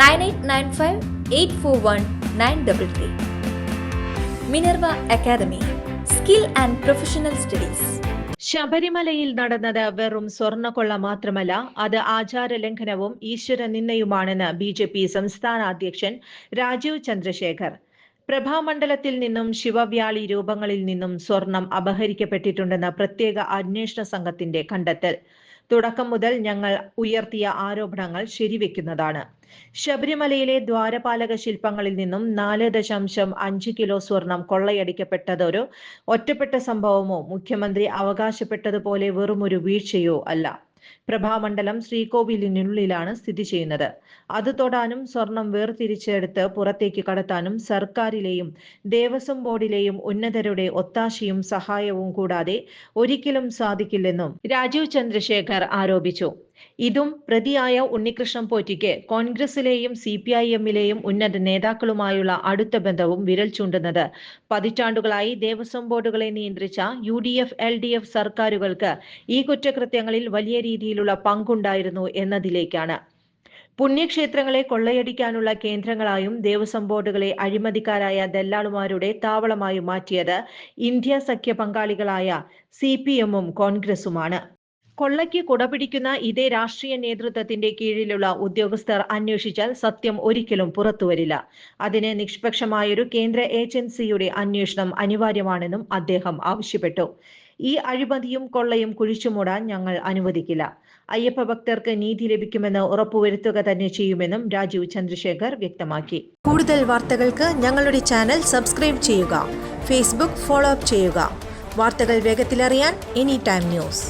nine eight nine five eight four one nine double three. Minerva academy skill and professional studies. ശബരിമലയിൽ നടന്നത് വെറും സ്വർണക്കൊള്ള മാത്രമല്ല അത് ആചാര ലംഘനവും ഈശ്വര നിന്ദയുമാണെന്ന് ബി ജെ പി സംസ്ഥാന അധ്യക്ഷൻ രാജീവ് ചന്ദ്രശേഖർ. പ്രഭാമണ്ഡലത്തിൽ നിന്നും ശിവവ്യാളി രൂപങ്ങളിൽ നിന്നും സ്വർണം അപഹരിക്കപ്പെട്ടിട്ടുണ്ടെന്ന പ്രത്യേക അന്വേഷണ സംഘത്തിന്റെ കണ്ടെത്തൽ. തുടക്കം മുതൽ ഞങ്ങൾ ഉയർത്തിയ ആരോപണങ്ങൾ ശരിവെക്കുന്നതാണ്. ശബരിമലയിലെ ദ്വാരപാലക ശില്പങ്ങളിൽ നിന്നും നാല് ദശാംശം അഞ്ച് കിലോ സ്വർണം കൊള്ളയടിക്കപ്പെട്ടതൊരു ഒറ്റപ്പെട്ട സംഭവമോ മുഖ്യമന്ത്രി അവകാശപ്പെട്ടതുപോലെ വെറുമൊരു വീഴ്ചയോ അല്ല. പ്രഭാമണ്ഡലം ശ്രീകോവിലിനുള്ളിലാണ് സ്ഥിതി ചെയ്യുന്നത്. അത് തൊടാനും സ്വർണം വേർതിരിച്ചെടുത്ത് പുറത്തേക്ക് കടത്താനും സർക്കാരിലെയും ദേവസ്വം ബോർഡിലെയും ഉന്നതരുടെ ഒത്താശയും സഹായവും കൂടാതെ ഒരിക്കലും സാധിക്കില്ലെന്നും രാജീവ് ചന്ദ്രശേഖർ ആരോപിച്ചു. ഇതും പ്രതിയായ ഉണ്ണികൃഷ്ണൻ പോറ്റിക്ക് കോൺഗ്രസിലെയും സി പി ഐ എമ്മിലെയും ഉന്നത നേതാക്കളുമായുള്ള അടുത്ത ബന്ധവും വിരൽ ചൂണ്ടുന്നത്. പതിറ്റാണ്ടുകളായി ദേവസ്വം ബോർഡുകളെ നിയന്ത്രിച്ച U D F L D F സർക്കാരുകൾക്ക് ഈ കുറ്റകൃത്യങ്ങളിൽ വലിയ രീതിയിലുള്ള പങ്കുണ്ടായിരുന്നു എന്നതിലേക്കാണ്. പുണ്യക്ഷേത്രങ്ങളെ കൊള്ളയടിക്കാനുള്ള കേന്ദ്രങ്ങളായും ദേവസ്വം ബോർഡുകളെ അഴിമതിക്കാരായ ദല്ലാളുമാരുടെ താവളമായും മാറ്റിയത് ഇന്ത്യ സഖ്യ പങ്കാളികളായ സി പി എമ്മും കോൺഗ്രസുമാണ്. കൊള്ളയ്ക്ക് കുടപിടിക്കുന്ന ഇതേ രാഷ്ട്രീയ നേതൃത്വത്തിന്റെ കീഴിലുള്ള ഉദ്യോഗസ്ഥർ അന്വേഷിച്ചാൽ സത്യം ഒരിക്കലും പുറത്തുവരില്ല. അതിന് നിഷ്പക്ഷമായൊരു കേന്ദ്ര ഏജൻസിയുടെ അന്വേഷണം അനിവാര്യമാണെന്നും അദ്ദേഹം ആവശ്യപ്പെട്ടു. ഈ അഴിമതിയും കൊള്ളയും കുഴിച്ചുമൂടാൻ ഞങ്ങൾ അനുവദിക്കില്ല. അയ്യപ്പ ഭക്തർക്ക് നീതി ലഭിക്കുമെന്ന് ഉറപ്പുവരുത്തുക തന്നെ ചെയ്യുമെന്നും രാജീവ് ചന്ദ്രശേഖർ വ്യക്തമാക്കി. കൂടുതൽ വാർത്തകൾക്ക് ഞങ്ങളുടെ ചാനൽ സബ്സ്ക്രൈബ് ചെയ്യുക ഫേസ്ബുക്ക് ഫോളോ അപ്പ് ചെയ്യുക. വാർത്തകൾ വേഗത്തിലറിയാൻ എനി ടൈം ന്യൂസ്.